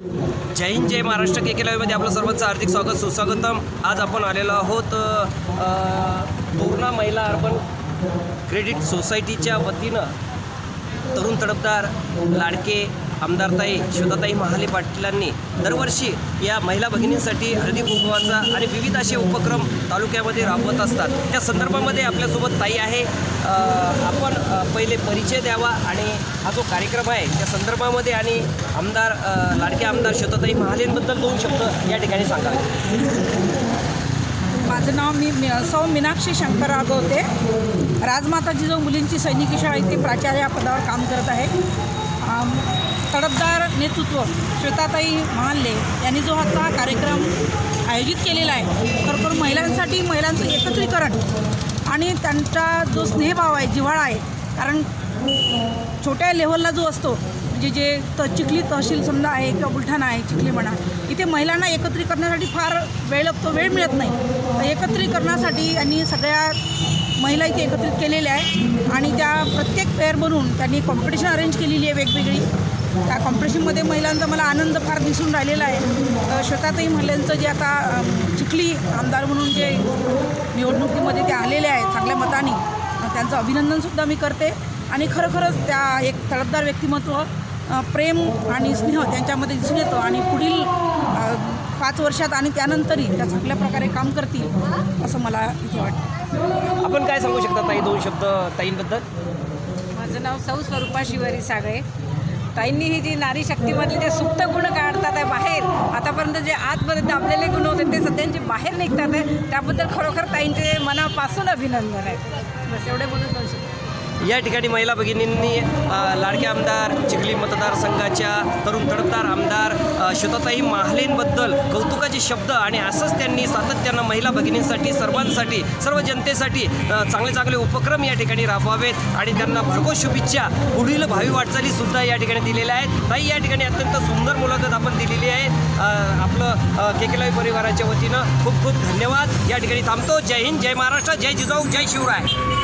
जय हिंद जय महाराष्ट्र. के केलावीमध्ये आपलं सर्वांचं हार्दिक स्वागत सुस्वागतम. आज आपण आलेलो आहोत पूर्ण पूर्णा महिला अर्बन क्रेडिट सोसायटीच्या वतीनं तरुण तडफदार लाडके आमदारताई श्वेताताई महाले पाटलांनी दरवर्षी या महिला भगिनींसाठी हळदी कुंकवाचा आणि विविध असे उपक्रम तालुक्यामध्ये राबवत असतात. त्या संदर्भामध्ये आपल्यासोबत ताई आहे. आपण पहिले परिचय द्यावा आणि हा जो कार्यक्रम आहे त्या संदर्भामध्ये आणि आमदार लाडके आमदार श्वेताताई महालेंबद्दल दोन शब्द या ठिकाणी सांगावे. माझं नाव मी सौ मीनाक्षी शंकर रागवते. राजमाता जिजाऊ मुलींची सैनिकी शाळा इथे प्राचार्य या पदावर काम करत आहे. तडफदार नेतृत्व श्वेताताई महाल्ले यांनी जो आता हा कार्यक्रम आयोजित केलेला आहे खरोखर महिलांसाठी महिलांचं एकत्रीकरण आणि त्यांचा जो स्नेहभाव आहे जिव्हाळा आहे कारण छोट्या लेव्हलला जो असतो म्हणजे जे त चिखली तहसील समजा आहे किंवा बुलढाणा आहे चिखली म्हणा इथे महिलांना एकत्रित करण्यासाठी फार वेळ लागतो वेळ मिळत नाही. एकत्रीकरणासाठी यांनी सगळ्या महिला इथे एकत्रित केलेल्या आहे आणि त्या प्रत्येक पेअर बनवून त्यांनी कॉम्पिटिशन अरेंज केलेली आहे वेगवेगळी. त्या कॉम्पिटिशनमध्ये महिलांचा मला आनंद फार दिसून राहिलेला आहे. अ, श्वेताताई महिलांचं जे आता चिखली आमदार म्हणून जे निवडणुकीमध्ये ते आलेले आहेत चांगल्या मताने त्यांचं अभिनंदनसुद्धा मी करते. आणि खरोखरच त्या एक तडफदार व्यक्तिमत्व प्रेम आणि स्नेह त्यांच्यामध्ये दिसून येतो आणि पुढील पाच वर्षात आणि त्यानंतरही त्या चांगल्या प्रकारे काम करतील असं मला इथे वाटतं. आपण काय सांगू शकता ताई दोन शब्द ताईंबद्दल? माझं नाव सौ स्वरूपा शिवारी सागळे. ताईंनी ही जी नारी शक्तीमधले जे सुप्त गुण काढतात आहे बाहेर आतापर्यंत जे आतमध्ये दाबलेले गुण होते ते सध्यांचे बाहेर निघतात आहे. त्याबद्दल खरोखर ताईंचे मनापासून अभिनंदन आहे. बस एवढे बोलून दोन शकतो या ठिकाणी महिला भगिनींनी लाडके आमदार चिखली मतदारसंघाच्या तरुण तडफदार आमदार श्वेताताई महालेंबद्दल कौतुकाचे शब्द आणि असंच त्यांनी सातत्यानं महिला भगिनींसाठी सर्वांसाठी सर्व जनतेसाठी चांगले चांगले उपक्रम या ठिकाणी राबवावेत आणि त्यांना भरघोस शुभेच्छा. पुढील भावी वाटचाली सुद्धा या ठिकाणी दिलेल्या आहेत. ताई या ठिकाणी अत्यंत सुंदर मुलाखत आपण दिलेली आहे. आपलं केकेलाई परिवाराच्या वतीनं खूप खूप धन्यवाद. या ठिकाणी थांबतो. जय हिंद जय महाराष्ट्र जय जिजाऊ जय शिवराय.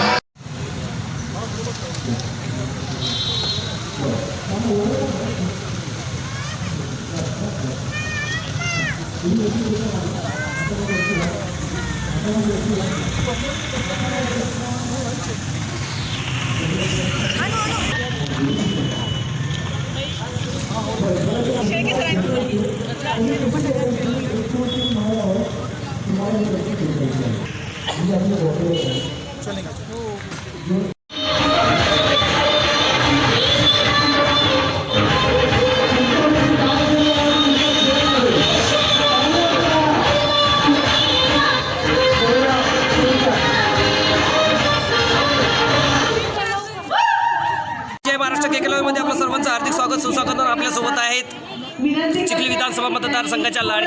जय महाराष्ट्र के आपलं सर्वांचं हार्दिक स्वागत सुस्वागत आपल्यासोबत आहेत. चिखली विधानसभा मतदारसंघाच्या लाड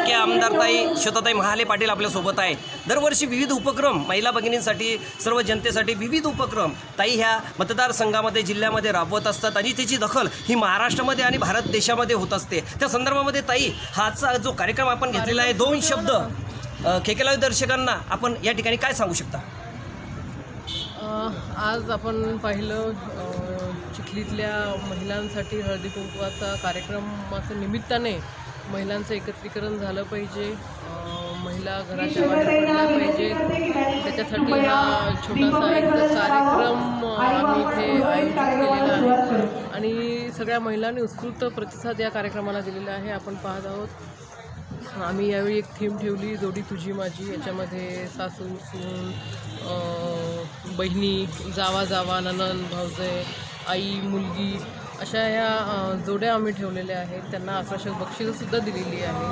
आमदारताई शताताई महाले पाटील आपल्यासोबत आहे. दरवर्षी विविध उपक्रम महिला भगिनींसाठी सर्व जनतेसाठी विविध उपक्रम ताई ह्या मतदारसंघामध्ये जिल्ह्यामध्ये राबवत असतात आणि त्याची दखल ही महाराष्ट्रामध्ये आणि भारत देशामध्ये होत असते. त्या संदर्भामध्ये ताई हाचा जो कार्यक्रम आपण घेतलेला आहे दोन शब्द खेकेलावी दर्शकांना आपण या ठिकाणी काय सांगू शकता? आज आपण पाहिलं चिखलीतल्या महिलांसाठी हळदी कुंकवाचा कार्यक्रमाच्या निमित्ताने महिलांचं एकत्रीकरण झालं पाहिजे. महिला घराच्या बाहेर पडल्या पाहिजे त्याच्यासाठी हा छोटासा एक कार्यक्रम आम्ही इथे आयोजित केलेला आहे. आणि सगळ्या महिलांनी उत्स्फूर्त प्रतिसाद या कार्यक्रमाला दिलेला आहे. आपण पाहत आहोत. आम्ही यावेळी एक थीम ठेवली जोडी तुझी माझी. याच्यामध्ये सासू सून बहिणी जावा जावा ननन भावजय आई मुलगी अशा ह्या जोड्या आम्ही ठेवलेल्या आहेत. त्यांना आकर्षक बक्षिसंसुद्धा दिलेली आहे.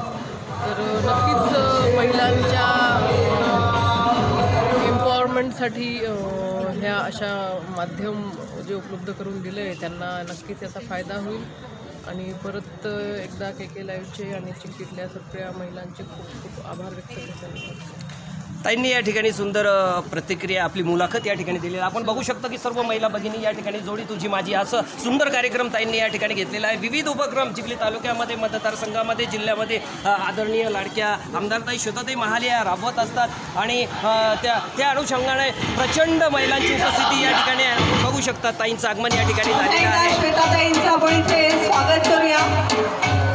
तर नक्कीच महिलांच्या एम्पॉवरमेंटसाठी ह्या अशा माध्यम जे उपलब्ध करून दिलं आहे त्यांना नक्कीच त्याचा फायदा होईल. आणि परत एकदा के के लाईव्हचे आणि चिंकीतल्या सगळ्या महिलांचे खूप खूप आभार व्यक्त करतो. ताईंनी या ठिकाणी सुंदर प्रतिक्रिया आपली मुलाखत या ठिकाणी दिलेली आहे. आपण बघू शकतो की सर्व महिला भगिनी या ठिकाणी जोडी तुझी माझी. असं सुंदर कार्यक्रम ताईंनी या ठिकाणी घेतलेला आहे. विविध उपक्रम चिखली तालुक्यामध्ये मतदारसंघामध्ये जिल्ह्यामध्ये आदरणीय लाडक्या आमदारताई श्वेताताई महाले या राबवत असतात. आणि त्या त्या अनुषंगाने प्रचंड महिलांची उपस्थिती या ठिकाणी बघू शकतात ताईंचं आगमन या ठिकाणी झालेलं आहे. श्वेताताईंचं आपण स्वागत करूया.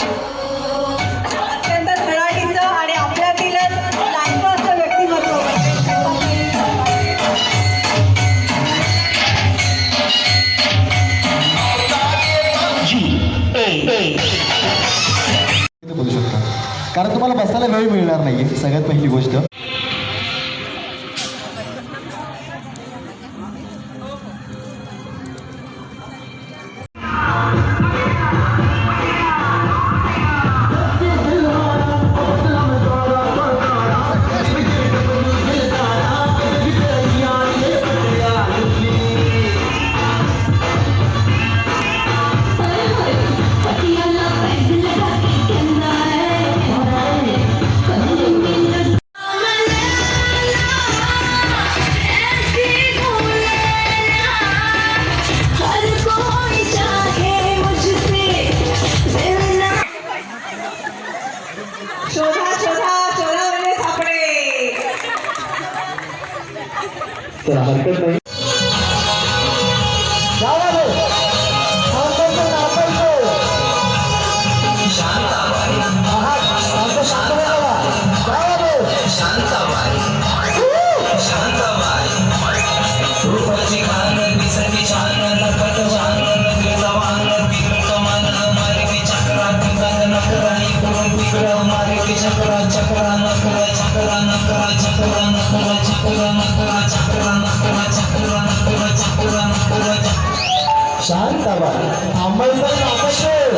कारण तुम्हाला बसायला वेळ मिळणार नाहीये सगळ्यात पहिली गोष्ट. तर हरकत नाही शांत थांबायचं नापायचं